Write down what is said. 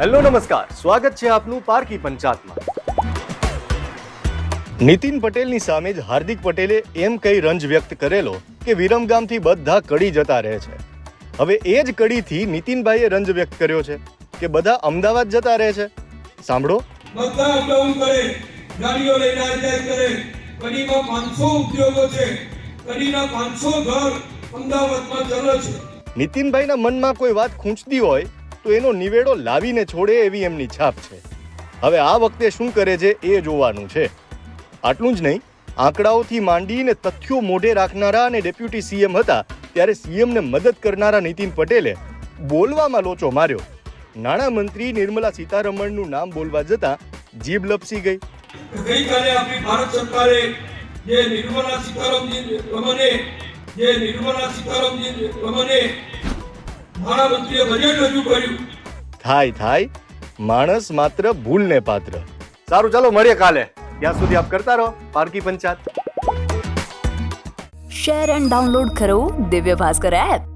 Hello નમસ્કાર. સ્વાગત છે આપનું પારકી પંચાયતમાં નીતિન પટેલની સામે જ હાર્દિક પટેલે એમ કઈ રંજ વ્યક્ત કરેલો કે વિરમગામથી બધા કડી જતા રહે છે. હવે એ જ કડીથી નીતિનભાઈએ રંજ વ્યક્ત કર્યો છે કે બધા અમદાવાદ જતા રહે છે. સાંભળો. બધા અપડાઉન કરે ગાડીઓ લઈને આજાય કરે. કડીમાં પાંચસો ઉદ્યોગો છે. કડીના પાંચસો ઘર અમદાવાદમાં ચલે છે. નીતિનભાઈના મનમાં કોઈ વાત ખૂંચતી હોય તો એનો નિવેડો લાવીને છોડે એવી એમની છાપ છે. હવે આ વખતે શું કરે છે એ જોવાનું છે. આટલું જ નહીં, આંકડાઓથી માંડીને તથ્યો મોઢે રાખનારા અને ડેપ્યુટી સીએમ હતા ત્યારે સીએમને મદદ કરનારા નીતિન પટેલે બોલવામાં લોચો માર્યો. નાણામંત્રી નિર્મલા સીતારમણનું નામ બોલવા જતા જીભ લપસી ગઈ. ગઈકાલે આપણી ભારત સરકારે જે નિર્મલા સીતારામજી રમને જે નિર્મલા સીતારામજી રમને નાણામંત્રીએ બજેટ રજૂ કર્યું થાય થાય માણસ માત્ર ભૂલને પાત્ર સારું ચાલો મળીએ કાલે ત્યાં સુધી આપ કરતા રહો Parki Panchayat share and download કરો દિવ્ય ભાસ્કર એપ